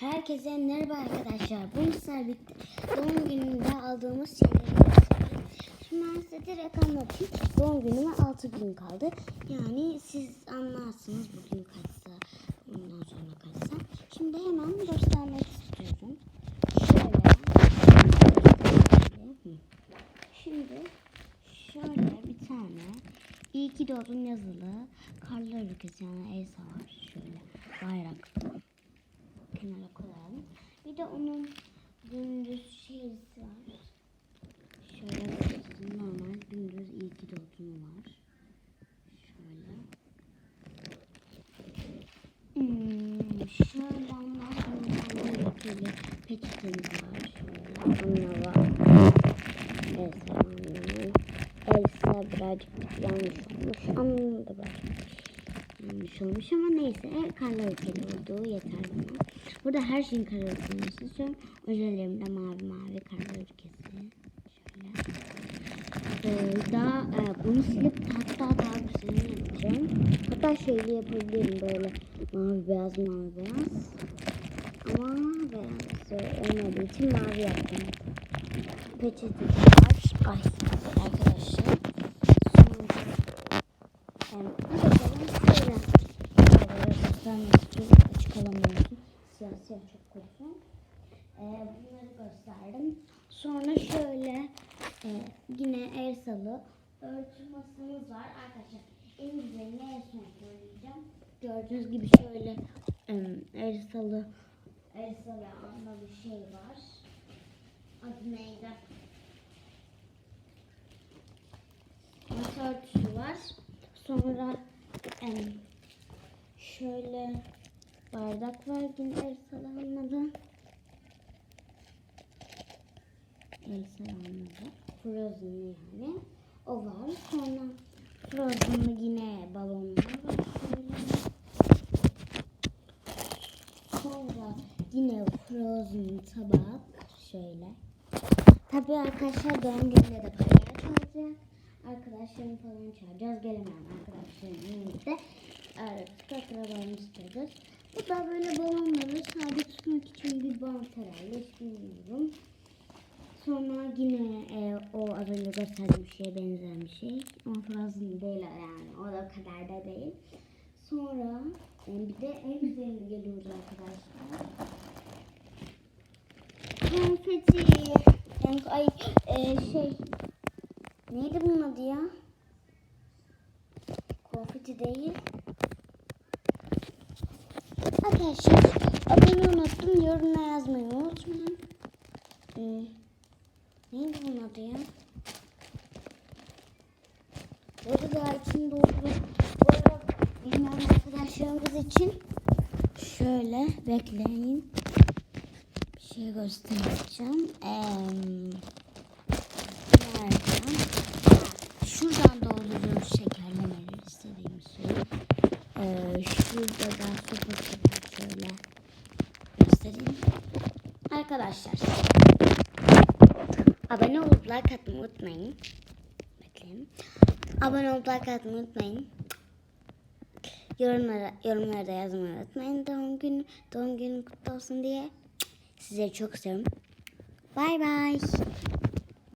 Herkese merhaba arkadaşlar. Sizlerle birlikte doğum gününde aldığımız şeyleri. Şimdi ben size direkt anlatayım. Doğum günüme 6 gün kaldı. Yani siz anlarsınız bugün kaçsa, ondan sonra kaçsa. Şimdi hemen göstermek istiyorum. Şöyle. Şimdi şöyle bir tane iyi ki doğdun yazılı karlar ülkesi yani Elsa var. Şöyle bayrak kenara koyalım. Bir de onun gündüz şeysi var. Şöyle göstereyim. normal gündüz ki doğdun var. Şöyle. Hmm, şöyle ondan sonra böyle peçetemiz var. Şöyle anne var. Anne. Elsa birazcık yanlış olmuş. Anne yanlış olmuş ama neyse karlar ülkeli olduğu yeter bana. Burada her şeyin karlar ülkesi istiyorum. Ojelerim de mavi mavi karlar ülkesi. Şöyle. Ee, daha e, bunu silip hatta daha güzelini yapacağım. Hatta şeyli yapabilirim böyle mavi beyaz mavi beyaz. Ama beyaz olmadığı için mavi yaptım. Peçete var. Ay arkadaşlar. Sonra yani, ben açık alamıyorsun. Siyah çok kötü. Ee, bunları gösterdim. Sonra şöyle e, yine Ersalı örtü masamız var. Arkadaşlar en güzelini en son söyleyeceğim. Gördüğünüz gibi şöyle e, Ersalı Ersalı adlı bir şey var. Adı neydi? Masa örtüsü var. Sonra şöyle bardak var el salamada. El salamada. Frozen yani. O var. Sonra Frozen'lı yine balonlar var. Şöyle. Sonra yine Frozen tabak. Şöyle. Tabii arkadaşlar doğum gününde de paylaş olacak. Arkadaşlarım falan çağıracağız. Gelemeyen arkadaşlarım birlikte. Evet, akrabalarımı isteyeceğiz. Bu da böyle balonları sadece tutmak için bir bant herhalde. Bilmiyorum. Sonra yine e, o az önce gösterdiğim şeye benzeyen bir şey. Ama Frozen değil yani. O da kadar da değil. Sonra e, bir de en güzeline geliyoruz arkadaşlar. Konfeti. Ay e, şey neydi bunun adı ya? Konfeti değil. Arkadaşlar adını unuttum. Yorumlara yazmayı unutmayın. Ee, neydi bunun adı ya? Bu arada için doğru. Bu arada bilmiyorum arkadaşlarımız için şöyle bekleyin. Bir şey göstereceğim. Ee, Arkadaşlar abone olup like atmayı unutmayın. Bekleyin. Abone olup like atmayı unutmayın. Yorumlara, yorumlara da yazmayı unutmayın. Doğum günü, doğum günü kutlu olsun diye. Size çok seviyorum. Bye bye.